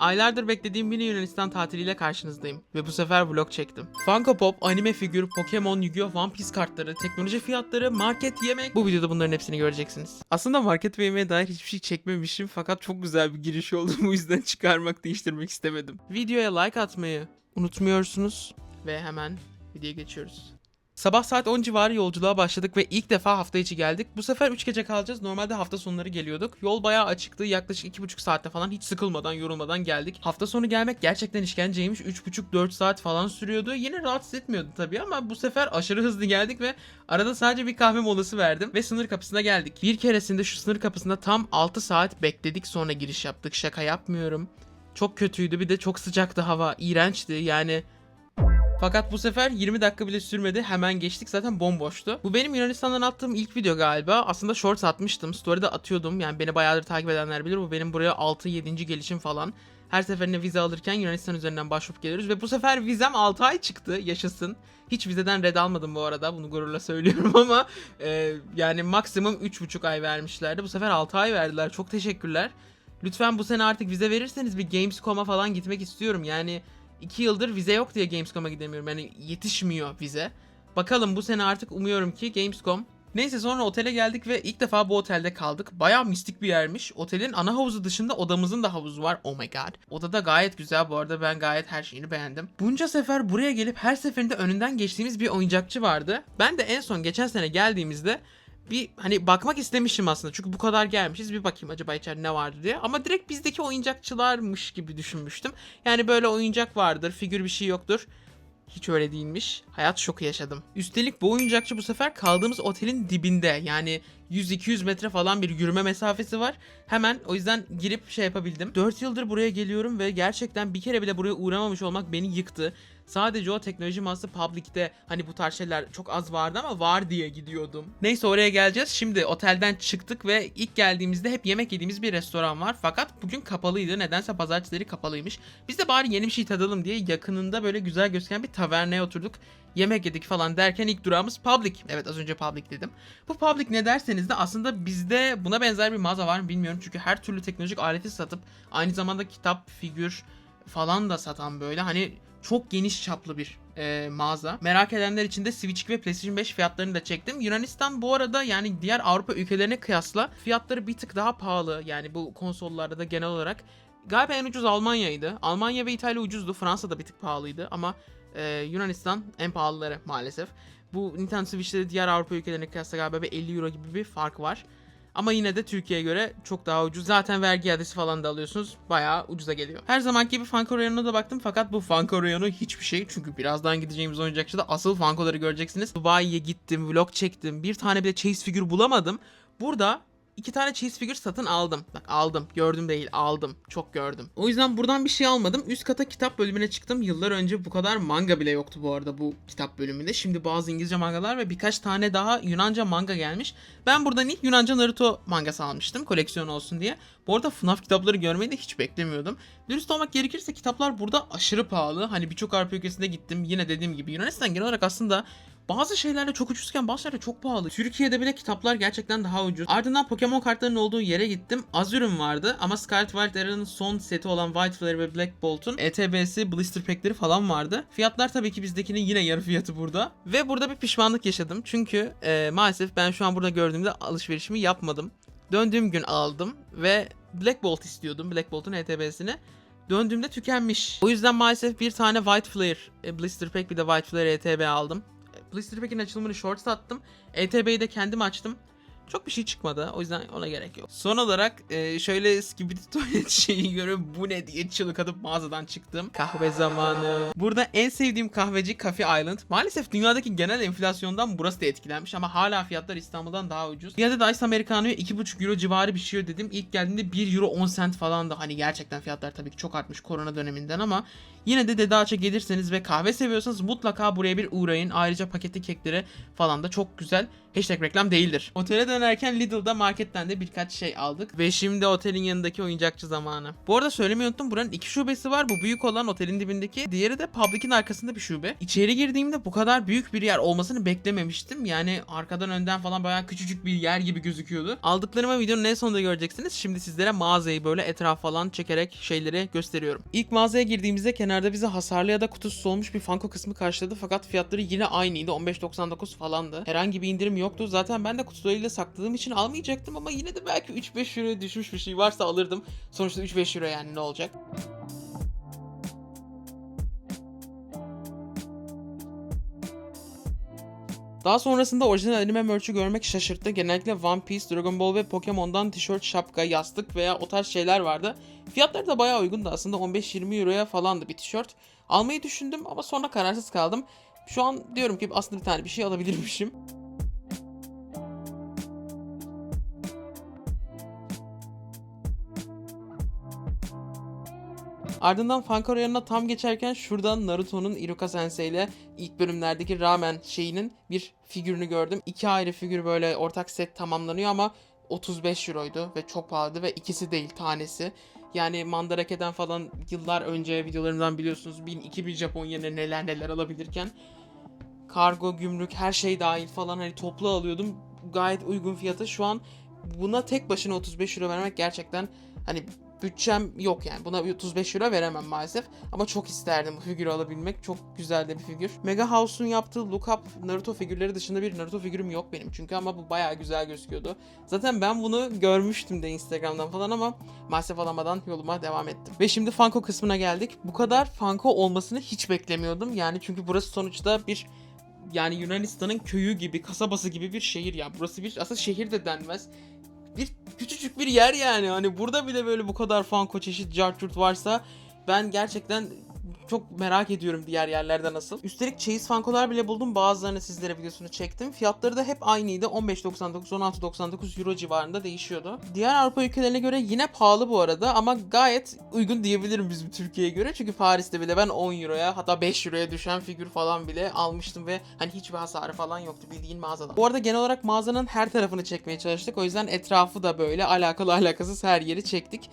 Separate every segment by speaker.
Speaker 1: Aylardır beklediğim mini Yunanistan tatiliyle karşınızdayım ve bu sefer vlog çektim. Funko Pop, anime figür, Pokemon, Yu-Gi-Oh, One Piece kartları, teknoloji fiyatları, market, yemek. Bu videoda bunların hepsini göreceksiniz. Aslında market ve yemeğe dair hiçbir şey çekmemişim fakat çok güzel bir giriş oldu. Bu yüzden çıkarmak, değiştirmek istemedim. Videoya like atmayı unutmuyorsunuz ve hemen videoya geçiyoruz. Sabah saat 10 civarı yolculuğa başladık ve ilk defa hafta içi geldik. Bu sefer 3 gece kalacağız. Normalde hafta sonları geliyorduk. Yol bayağı açıktı. Yaklaşık 2,5 saatte falan hiç sıkılmadan, yorulmadan geldik. Hafta sonu gelmek gerçekten işkenceymiş. 3,5-4 saat falan sürüyordu. Yine rahatsız etmiyordu tabii ama bu sefer aşırı hızlı geldik ve arada sadece bir kahve molası verdim ve sınır kapısına geldik. Bir keresinde şu sınır kapısında tam 6 saat bekledik sonra giriş yaptık. Şaka yapmıyorum. Çok kötüydü. Bir de çok sıcaktı hava. İğrençti. Yani fakat bu sefer 20 dakika bile sürmedi. Hemen geçtik. Zaten bomboştu. Bu benim Yunanistan'dan attığım ilk video galiba. Aslında shorts atmıştım. Story'de atıyordum. Yani beni bayağıdır takip edenler bilir. Bu benim buraya 6-7. gelişim falan. Her seferinde vize alırken Yunanistan üzerinden başvurup geliyoruz. Ve bu sefer vizem 6 ay çıktı. Yaşasın. Hiç vizeden red almadım bu arada. Bunu gururla söylüyorum ama e, yani maksimum 3,5 ay vermişlerdi. Bu sefer 6 ay verdiler. Çok teşekkürler. Lütfen bu sene artık vize verirseniz bir Gamescom'a falan gitmek istiyorum. Yani 2 yıldır vize yok diye Gamescom'a gidemiyorum. Yani yetişmiyor vize. Bakalım bu sene artık umuyorum ki Gamescom. Neyse sonra otele geldik ve ilk defa bu otelde kaldık. Bayağı mistik bir yermiş. Otelin ana havuzu dışında odamızın da havuzu var. Oh my god. Oda da gayet güzel bu arada. Ben gayet her şeyini beğendim. Bunca sefer buraya gelip her seferinde önünden geçtiğimiz bir oyuncakçı vardı. Ben de en son geçen sene geldiğimizde bir hani bakmak istemişim aslında. Çünkü bu kadar gelmişiz. Bir bakayım acaba içeride ne vardı diye. Ama direkt bizdeki oyuncakçılarmış gibi düşünmüştüm. Yani böyle oyuncak vardır, figür bir şey yoktur. Hiç öyle değilmiş. Hayat şoku yaşadım. Üstelik bu oyuncakçı bu sefer kaldığımız otelin dibinde. Yani 100-200 metre falan bir yürüme mesafesi var. Hemen o yüzden girip şey yapabildim. 4 yıldır buraya geliyorum ve gerçekten bir kere bile buraya uğramamış olmak beni yıktı. Sadece o teknoloji mağazası Public'te hani bu tarz şeyler çok az vardı ama var diye gidiyordum. Neyse oraya geleceğiz. Şimdi otelden çıktık ve ilk geldiğimizde hep yemek yediğimiz bir restoran var. Fakat bugün kapalıydı. Nedense pazartesileri kapalıymış. Biz de bari yeni bir şey tadalım diye yakınında böyle güzel gözüken bir taverneye oturduk. Yemek yedik falan derken ilk durağımız Public. Evet az önce Public dedim. Bu Public ne derseniz de aslında bizde buna benzer bir mağaza var mı bilmiyorum. Çünkü her türlü teknolojik aleti satıp aynı zamanda kitap, figür falan da satan böyle hani çok geniş çaplı bir e, mağaza. Merak edenler için de Switch ve PlayStation 5 fiyatlarını da çektim. Yunanistan bu arada yani diğer Avrupa ülkelerine kıyasla fiyatları bir tık daha pahalı. Yani bu konsollarda da genel olarak. Galiba en ucuz Almanya'ydı. Almanya ve İtalya ucuzdu. Fransa da bir tık pahalıydı ama e, Yunanistan en pahalıları maalesef. Bu Nintendo Switch'te de diğer Avrupa ülkelerine kıyasla galiba bir 50 euro gibi bir fark var. Ama yine de Türkiye'ye göre çok daha ucuz. Zaten vergi iadesi falan da alıyorsunuz. Bayağı ucuza geliyor. Her zamanki gibi Funko reyonuna da baktım fakat bu Funko reyonu hiçbir şey. Çünkü birazdan gideceğimiz oyuncakçıda asıl Funko'ları göreceksiniz. Dubai'ye gittim, vlog çektim. Bir tane bile Chase figür bulamadım. Burada iki tane cheese figür satın aldım. Bak aldım. Gördüm değil aldım. Çok gördüm. O yüzden buradan bir şey almadım. Üst kata kitap bölümüne çıktım. Yıllar önce bu kadar manga bile yoktu bu arada bu kitap bölümünde. Şimdi bazı İngilizce mangalar ve birkaç tane daha Yunanca manga gelmiş. Ben buradan ilk Yunanca Naruto mangası almıştım. Koleksiyon olsun diye. Bu arada FNAF kitapları görmeyi de hiç beklemiyordum. Dürüst olmak gerekirse kitaplar burada aşırı pahalı. Hani birçok Avrupa ülkesinde gittim. Yine dediğim gibi Yunanistan genel olarak aslında bazı şeylerde çok ucuzken bazı şeylerde çok pahalı. Türkiye'de bile kitaplar gerçekten daha ucuz. Ardından Pokemon kartlarının olduğu yere gittim. Az ürün vardı ama Scarlet Violet Era'nın son seti olan White Flare ve Black Bolt'un ETB'si, blister pack'leri falan vardı. Fiyatlar tabii ki bizdekinin yine yarı fiyatı burada. Ve burada bir pişmanlık yaşadım. Çünkü e, maalesef ben şu an burada gördüğümde alışverişimi yapmadım. Döndüğüm gün aldım ve Black Bolt istiyordum. Black Bolt'un ETB'sini. Döndüğümde tükenmiş. O yüzden maalesef bir tane White Flare e, Blister Pack bir de White Flare ETB aldım. Blister Pack'in açılımını short sattım. ETB'yi de kendim açtım. Çok bir şey çıkmadı. O yüzden ona gerek yok. Son olarak e, şöyle Skibidi Tuvalet şeyi görüp bu ne diye çığlık atıp mağazadan çıktım. Kahve zamanı. Burada en sevdiğim kahveci Cafe Island. Maalesef dünyadaki genel enflasyondan burası da etkilenmiş ama hala fiyatlar İstanbul'dan daha ucuz. Bir adet Ice Americano'ya 2,5 euro civarı bir şey ödedim. İlk geldiğinde 1 euro 10 cent falan da hani gerçekten fiyatlar tabii ki çok artmış korona döneminden ama yine de Dede Ağaç'a gelirseniz ve kahve seviyorsanız mutlaka buraya bir uğrayın. Ayrıca paketli kekleri falan da çok güzel. Hashtag reklam değildir. Otele dönerken Lidl'da marketten de birkaç şey aldık. Ve şimdi otelin yanındaki oyuncakçı zamanı. Bu arada söylemeyi unuttum. Buranın iki şubesi var. Bu büyük olan otelin dibindeki. Diğeri de Public'in arkasında bir şube. İçeri girdiğimde bu kadar büyük bir yer olmasını beklememiştim. Yani arkadan önden falan bayağı küçücük bir yer gibi gözüküyordu. Aldıklarımı videonun en sonunda göreceksiniz. Şimdi sizlere mağazayı böyle etraf falan çekerek şeyleri gösteriyorum. İlk mağazaya girdiğimizde kenarda bizi hasarlı ya da kutusu olmuş bir Funko kısmı karşıladı. Fakat fiyatları yine aynıydı. 15.99 falandı. Herhangi bir indirim yoktu. Zaten ben de kutularıyla sakladığım için almayacaktım ama yine de belki 3-5 euroya düşmüş bir şey varsa alırdım. Sonuçta 3-5 euro yani ne olacak? Daha sonrasında orijinal anime merch'ü görmek şaşırttı. Genellikle One Piece, Dragon Ball ve Pokemon'dan tişört, şapka, yastık veya o tarz şeyler vardı. Fiyatları da bayağı uygundu aslında 15-20 euroya falandı bir tişört. Almayı düşündüm ama sonra kararsız kaldım. Şu an diyorum ki aslında bir tane bir şey alabilirmişim. Ardından Funko yanına tam geçerken şuradan Naruto'nun Iruka Sensei ile ilk bölümlerdeki ramen şeyinin bir figürünü gördüm. İki ayrı figür böyle ortak set tamamlanıyor ama 35 euroydu ve çok pahalıydı ve ikisi değil tanesi. Yani Mandarake'den falan yıllar önce videolarımdan biliyorsunuz 1000-2000 Japon neler neler alabilirken kargo, gümrük her şey dahil falan hani toplu alıyordum. Gayet uygun fiyata. Şu an buna tek başına 35 euro vermek gerçekten hani bütçem yok yani. Buna 35 euro veremem maalesef. Ama çok isterdim bu figürü alabilmek. Çok güzel de bir figür. Mega House'un yaptığı Look Up Naruto figürleri dışında bir Naruto figürüm yok benim çünkü ama bu bayağı güzel gözüküyordu. Zaten ben bunu görmüştüm de Instagram'dan falan ama maalesef alamadan yoluma devam ettim. Ve şimdi Funko kısmına geldik. Bu kadar Funko olmasını hiç beklemiyordum. Yani çünkü burası sonuçta bir yani Yunanistan'ın köyü gibi, kasabası gibi bir şehir ya. Burası bir aslında şehir de denmez. Küçücük bir yer yani. Hani burada bile böyle bu kadar Funko çeşit cartürt varsa ben gerçekten çok merak ediyorum diğer yerlerde nasıl. Üstelik Chase Funko'lar bile buldum. Bazılarını sizlere videosunu çektim. Fiyatları da hep aynıydı. 15.99, 16.99 euro civarında değişiyordu. Diğer Avrupa ülkelerine göre yine pahalı bu arada ama gayet uygun diyebilirim bizim Türkiye'ye göre. Çünkü Paris'te bile ben 10 euroya hatta 5 euroya düşen figür falan bile almıştım ve hani hiçbir hasarı falan yoktu bildiğin mağazada. Bu arada genel olarak mağazanın her tarafını çekmeye çalıştık. O yüzden etrafı da böyle alakalı alakasız her yeri çektik.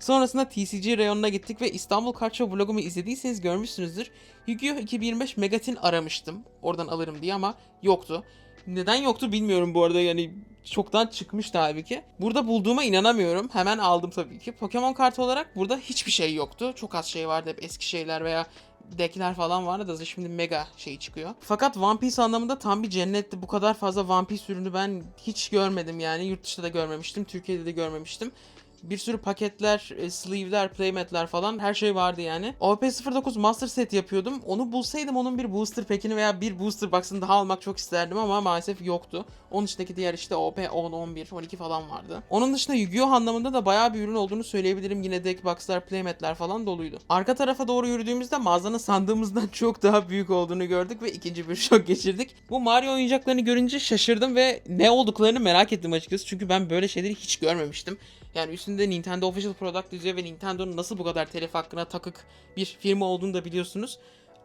Speaker 1: Sonrasında TCG reyonuna gittik ve İstanbul Kart Show vlogumu izlediyseniz görmüşsünüzdür. Yu-Gi-Oh! 2025 Megatin aramıştım. Oradan alırım diye ama yoktu. Neden yoktu bilmiyorum bu arada yani çoktan çıkmıştı halbuki. Burada bulduğuma inanamıyorum. Hemen aldım tabii ki. Pokemon kartı olarak burada hiçbir şey yoktu. Çok az şey vardı hep eski şeyler veya deckler falan vardı da şimdi mega şey çıkıyor. Fakat One Piece anlamında tam bir cennetti. Bu kadar fazla One Piece ürünü ben hiç görmedim yani. Yurt dışında da görmemiştim. Türkiye'de de görmemiştim. Bir sürü paketler, e, sleeve'ler, playmat'ler falan her şey vardı yani. OP09 Master Set yapıyordum. Onu bulsaydım onun bir booster pack'ini veya bir booster box'ını daha almak çok isterdim ama maalesef yoktu. Onun dışındaki diğer işte OP 10, 11, 12 falan vardı. Onun dışında Yu-Gi-Oh anlamında da bayağı bir ürün olduğunu söyleyebilirim. Yine deck box'lar, playmat'ler falan doluydu. Arka tarafa doğru yürüdüğümüzde mağazanın sandığımızdan çok daha büyük olduğunu gördük ve ikinci bir şok geçirdik. Bu Mario oyuncaklarını görünce şaşırdım ve ne olduklarını merak ettim açıkçası. Çünkü ben böyle şeyleri hiç görmemiştim. Yani üstünde Nintendo Official Product yazıyor ve Nintendo'nun nasıl bu kadar telif hakkına takık bir firma olduğunu da biliyorsunuz.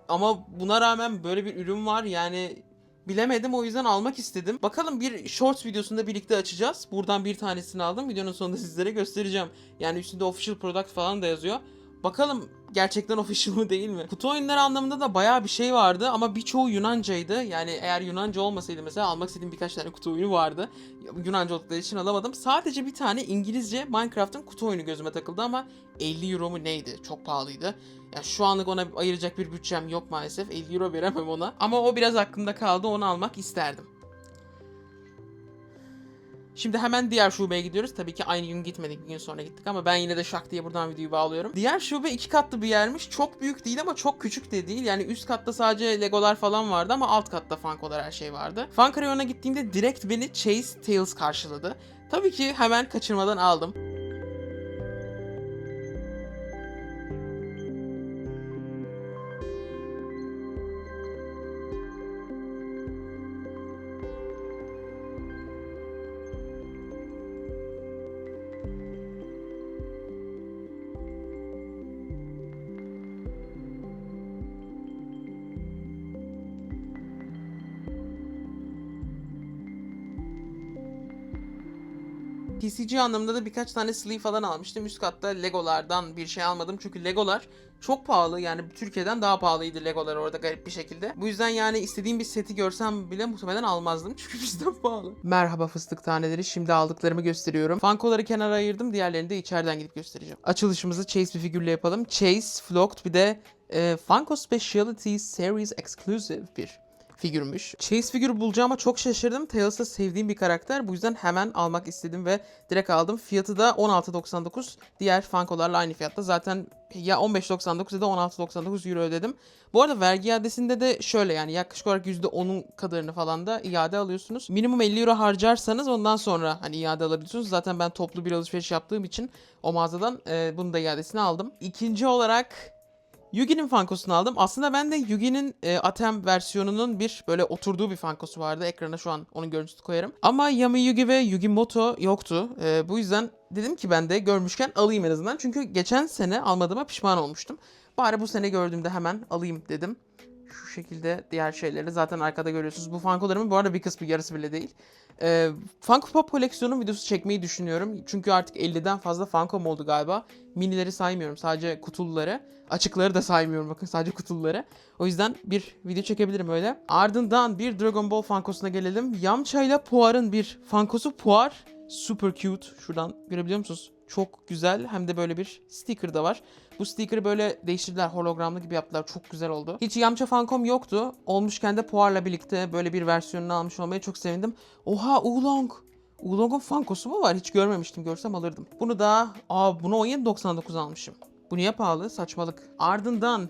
Speaker 1: Ama buna rağmen böyle bir ürün var yani bilemedim o yüzden almak istedim. Bakalım bir shorts videosunda birlikte açacağız. Buradan bir tanesini aldım. Videonun sonunda sizlere göstereceğim. Yani üstünde official product falan da yazıyor. Bakalım gerçekten official mı değil mi? Kutu oyunları anlamında da bayağı bir şey vardı ama birçoğu Yunancaydı. Yani eğer Yunanca olmasaydı mesela almak istediğim birkaç tane kutu oyunu vardı. Yunanca oldukları için alamadım. Sadece bir tane İngilizce Minecraft'ın kutu oyunu gözüme takıldı ama 50 euro mu neydi? Çok pahalıydı. Ya şu anlık ona ayıracak bir bütçem yok maalesef. 50 euro veremem ona. Ama o biraz aklımda kaldı. Onu almak isterdim. Şimdi hemen diğer şubeye gidiyoruz. Tabii ki aynı gün gitmedik. Bir gün sonra gittik ama ben yine de şak diye buradan videoyu bağlıyorum. Diğer şube iki katlı bir yermiş. Çok büyük değil ama çok küçük de değil. Yani üst katta sadece Legolar falan vardı ama alt katta Funko'lar her şey vardı. Funko reyonuna gittiğimde direkt beni Chase Tails karşıladı. Tabii ki hemen kaçırmadan aldım. TCG anlamında da birkaç tane sleeve falan almıştım. Üst katta Legolardan bir şey almadım. Çünkü Legolar çok pahalı. Yani Türkiye'den daha pahalıydı Legolar orada garip bir şekilde. Bu yüzden yani istediğim bir seti görsem bile muhtemelen almazdım. Çünkü bizden pahalı. Merhaba fıstık taneleri. Şimdi aldıklarımı gösteriyorum. Funko'ları kenara ayırdım. Diğerlerini de içeriden gidip göstereceğim. Açılışımızı Chase bir figürle yapalım. Chase, Flocked bir de e, Funko Speciality Series Exclusive bir figürmüş. Chase figürü bulacağıma çok şaşırdım. Tails da sevdiğim bir karakter. Bu yüzden hemen almak istedim ve direkt aldım. Fiyatı da 16.99. Diğer Funko'larla aynı fiyatta. Zaten ya 15.99 ya da 16.99 euro ödedim. Bu arada vergi iadesinde de şöyle yani yaklaşık olarak %10'un kadarını falan da iade alıyorsunuz. Minimum 50 euro harcarsanız ondan sonra hani iade alabiliyorsunuz. Zaten ben toplu bir alışveriş yaptığım için o mağazadan e, bunun da iadesini aldım. İkinci olarak Yugi'nin Funkos'unu aldım. Aslında ben de Yugi'nin e, Atem versiyonunun bir böyle oturduğu bir Funkosu vardı. Ekrana şu an onun görüntüsünü koyarım. Ama Yami Yugi ve Yugi Moto yoktu. E, bu yüzden dedim ki ben de görmüşken alayım en azından. Çünkü geçen sene almadığıma pişman olmuştum. Bari bu sene gördüğümde hemen alayım dedim. Şu şekilde diğer şeyleri zaten arkada görüyorsunuz. Bu Funko'larımın bu arada bir kısmı yarısı bile değil. Ee, Funko Pop koleksiyonu videosu çekmeyi düşünüyorum. Çünkü artık 50'den fazla Funko'm oldu galiba. Minileri saymıyorum. Sadece kutulları. Açıkları da saymıyorum bakın sadece kutuları. O yüzden bir video çekebilirim öyle. Ardından bir Dragon Ball Funko'suna gelelim. Yamcha ile Puar'ın bir Funko'su. Puar super cute. Şuradan görebiliyor musunuz? Çok güzel. Hem de böyle bir sticker da var. Bu sticker'ı böyle değiştirdiler. Hologramlı gibi yaptılar. Çok güzel oldu. Hiç Yamcha Funkom yoktu. Olmuşken de Puar'la birlikte böyle bir versiyonunu almış olmaya çok sevindim. Oha Oolong. Oolong'un Funko'su mu var? Hiç görmemiştim. Görsem alırdım. Bunu da... Aa bunu 17.99 almışım. Bu niye pahalı? Saçmalık. Ardından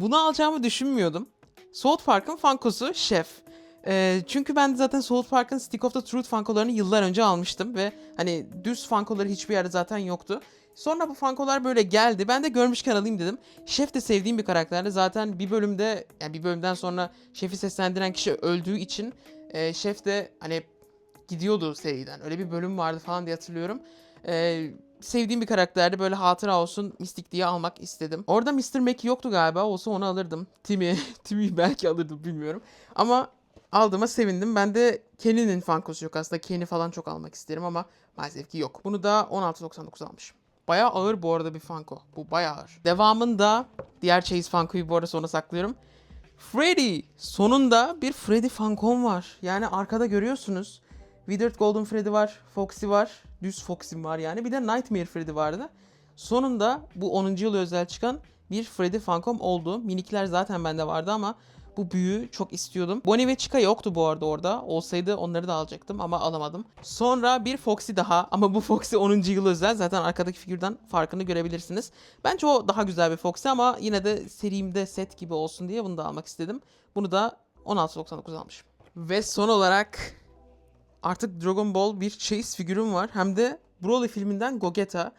Speaker 1: bunu alacağımı düşünmüyordum. South Park'ın Funko'su Chef. Ee, çünkü ben de zaten South Park'ın Stick of the Truth Funko'larını yıllar önce almıştım ve hani düz Funko'ları hiçbir yerde zaten yoktu. Sonra bu Funko'lar böyle geldi. Ben de görmüşken alayım dedim. Şef de sevdiğim bir karakterdi. Zaten bir bölümde yani bir bölümden sonra Şef'i seslendiren kişi öldüğü için e, Şef de hani gidiyordu seriden. Öyle bir bölüm vardı falan diye hatırlıyorum. Ee, sevdiğim bir karakterdi. Böyle hatıra olsun Mystic diye almak istedim. Orada Mr. Mac yoktu galiba. Olsa onu alırdım. Timmy. Timmy'yi belki alırdım bilmiyorum. Ama aldığıma sevindim. Ben de Kenny'nin Funko'su yok aslında. Kenny falan çok almak isterim ama maalesef ki yok. Bunu da 16.99 almışım. Bayağı ağır bu arada bir Funko. Bu bayağı ağır. Devamında diğer Chase Funko'yu bu arada sona saklıyorum. Freddy. Sonunda bir Freddy Funko'm var. Yani arkada görüyorsunuz. Withered Golden Freddy var. Foxy var. Düz Foxy'm var yani. Bir de Nightmare Freddy vardı. Sonunda bu 10. yıl özel çıkan bir Freddy Funko'm oldu. Minikler zaten bende vardı ama Bu büyüğü çok istiyordum. Bonnie ve Chica yoktu bu arada orada. Olsaydı onları da alacaktım ama alamadım. Sonra bir Foxy daha ama bu Foxy 10. yıl özel. Zaten arkadaki figürden farkını görebilirsiniz. Bence o daha güzel bir Foxy ama yine de serimde set gibi olsun diye bunu da almak istedim. Bunu da 16.99 almışım. Ve son olarak artık Dragon Ball bir Chase figürüm var. Hem de Broly filminden Gogeta.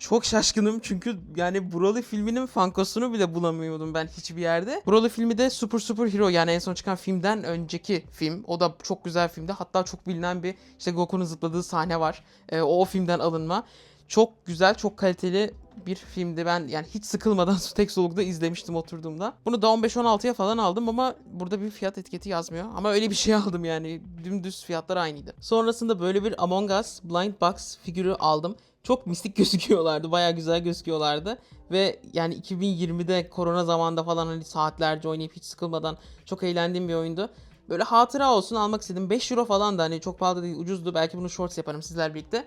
Speaker 1: Çok şaşkınım çünkü yani Broly filminin fankosunu bile bulamıyordum ben hiçbir yerde. Broly filmi de Super Super Hero yani en son çıkan filmden önceki film. O da çok güzel filmdi. Hatta çok bilinen bir işte Goku'nun zıpladığı sahne var. Ee, o, o filmden alınma. Çok güzel, çok kaliteli bir filmdi. Ben yani hiç sıkılmadan tek solukta izlemiştim oturduğumda. Bunu da 15-16'ya falan aldım ama burada bir fiyat etiketi yazmıyor. Ama öyle bir şey aldım yani. Dümdüz fiyatlar aynıydı. Sonrasında böyle bir Among Us Blind Box figürü aldım. Çok mistik gözüküyorlardı. Bayağı güzel gözüküyorlardı. Ve yani 2020'de korona zamanında falan hani saatlerce oynayıp hiç sıkılmadan çok eğlendiğim bir oyundu. Böyle hatıra olsun almak istedim. 5 euro falan da hani çok pahalı değil ucuzdu. Belki bunu shorts yaparım sizler birlikte.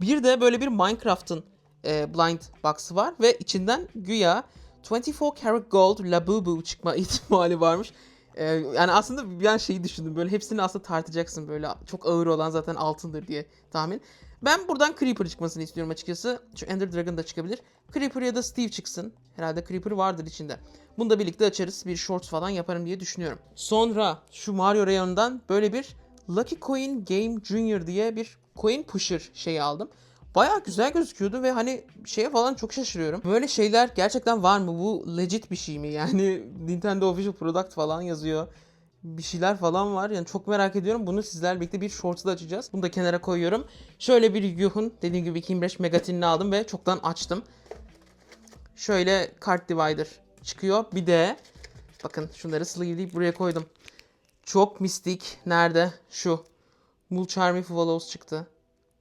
Speaker 1: Bir de böyle bir Minecraft'ın e, blind box'ı var ve içinden güya 24 karat gold Labubu çıkma ihtimali varmış. E, yani aslında bir an şeyi düşündüm böyle hepsini aslında tartacaksın böyle çok ağır olan zaten altındır diye tahmin. Ben buradan Creeper çıkmasını istiyorum açıkçası. Şu Ender Dragon da çıkabilir. Creeper ya da Steve çıksın. Herhalde Creeper vardır içinde. Bunu da birlikte açarız. Bir shorts falan yaparım diye düşünüyorum. Sonra şu Mario reyonundan böyle bir Lucky Coin Game Junior diye bir coin pusher şeyi aldım. Baya güzel gözüküyordu ve hani şeye falan çok şaşırıyorum. Böyle şeyler gerçekten var mı? Bu legit bir şey mi? Yani Nintendo Official Product falan yazıyor. Bir şeyler falan var. Yani çok merak ediyorum. Bunu sizlerle birlikte bir shorts'da açacağız. Bunu da kenara koyuyorum. Şöyle bir Yuhun dediğim gibi Kimbresh Megatin'ini aldım ve çoktan açtım. Şöyle Card Divider çıkıyor. Bir de bakın şunları sleeve'leyip buraya koydum. Çok mistik. Nerede? Şu. Mulcharmy Fuvalos çıktı.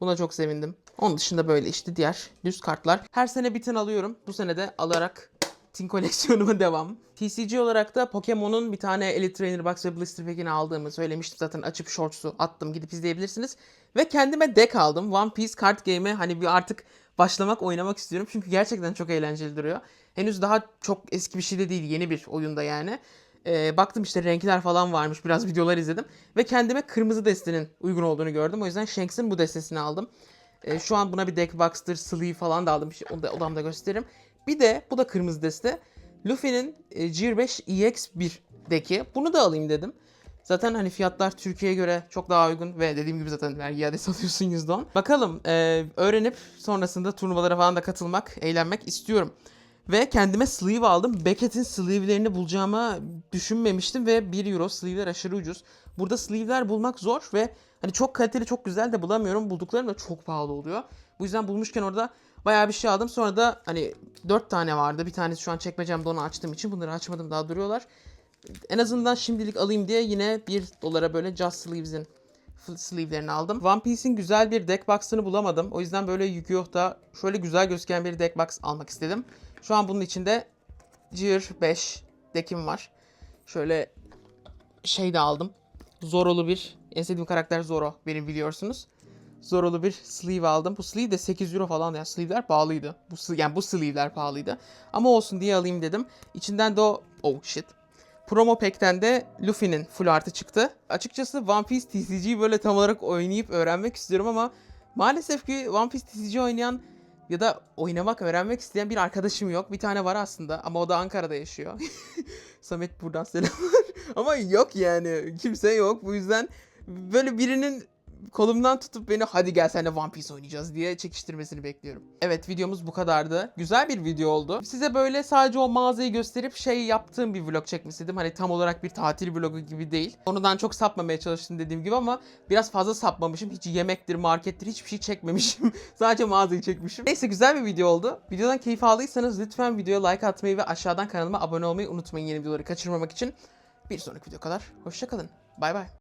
Speaker 1: Buna çok sevindim. Onun dışında böyle işte diğer düz kartlar. Her sene bir alıyorum. Bu sene de alarak Tin koleksiyonuma devam. TCG olarak da Pokemon'un bir tane Elite Trainer Box ve Blister Pack'ini aldığımı söylemiştim zaten açıp shorts'u attım gidip izleyebilirsiniz. Ve kendime deck aldım. One Piece Card Game'e hani bir artık başlamak oynamak istiyorum. Çünkü gerçekten çok eğlenceli duruyor. Henüz daha çok eski bir şey de değil yeni bir oyunda yani. Ee, baktım işte renkler falan varmış biraz videolar izledim. Ve kendime kırmızı destenin uygun olduğunu gördüm. O yüzden Shanks'in bu destesini aldım. Ee, şu an buna bir deck box'tır, sleeve falan da aldım. Onu da odamda gösteririm. Bir de bu da kırmızı deste. Luffy'nin e, Gear 5 EX1 deki. Bunu da alayım dedim. Zaten hani fiyatlar Türkiye'ye göre çok daha uygun ve dediğim gibi zaten vergi iadesi alıyorsun %10. Bakalım e, öğrenip sonrasında turnuvalara falan da katılmak, eğlenmek istiyorum. Ve kendime sleeve aldım. Beckett'in sleeve'lerini bulacağımı düşünmemiştim ve 1 euro sleeve'ler aşırı ucuz. Burada sleeve'ler bulmak zor ve hani çok kaliteli çok güzel de bulamıyorum. Bulduklarım da çok pahalı oluyor. Bu yüzden bulmuşken orada bayağı bir şey aldım. Sonra da hani 4 tane vardı. Bir tanesi şu an çekmecemde onu açtığım için bunları açmadım daha duruyorlar. En azından şimdilik alayım diye yine 1 dolara böyle Just Sleeves'in sleeve'lerini aldım. One Piece'in güzel bir deck box'ını bulamadım. O yüzden böyle Yu-Gi-Oh'ta şöyle güzel gözüken bir deck box almak istedim. Şu an bunun içinde Gear 5 deck'im var. Şöyle şey de aldım. Zoro'lu bir, en sevdiğim karakter Zoro benim biliyorsunuz. Zoro'lu bir sleeve aldım. Bu sleeve de 8 euro falan yani sleeve'ler pahalıydı. Bu yani bu sleeve'ler pahalıydı. Ama olsun diye alayım dedim. İçinden de o oh shit. Promo Pack'ten de Luffy'nin full artı çıktı. Açıkçası One Piece TCG'yi böyle tam olarak oynayıp öğrenmek istiyorum ama maalesef ki One Piece TCG oynayan ya da oynamak, öğrenmek isteyen bir arkadaşım yok. Bir tane var aslında ama o da Ankara'da yaşıyor. Samet buradan selamlar. ama yok yani. Kimse yok. Bu yüzden böyle birinin kolumdan tutup beni hadi gel seninle One Piece oynayacağız diye çekiştirmesini bekliyorum. Evet videomuz bu kadardı. Güzel bir video oldu. Size böyle sadece o mağazayı gösterip şey yaptığım bir vlog çekmek istedim. Hani tam olarak bir tatil vlogu gibi değil. Konudan çok sapmamaya çalıştım dediğim gibi ama biraz fazla sapmamışım. Hiç yemektir, markettir hiçbir şey çekmemişim. sadece mağazayı çekmişim. Neyse güzel bir video oldu. Videodan keyif aldıysanız lütfen videoya like atmayı ve aşağıdan kanalıma abone olmayı unutmayın yeni videoları kaçırmamak için. Bir sonraki video kadar. Hoşçakalın. Bay bay.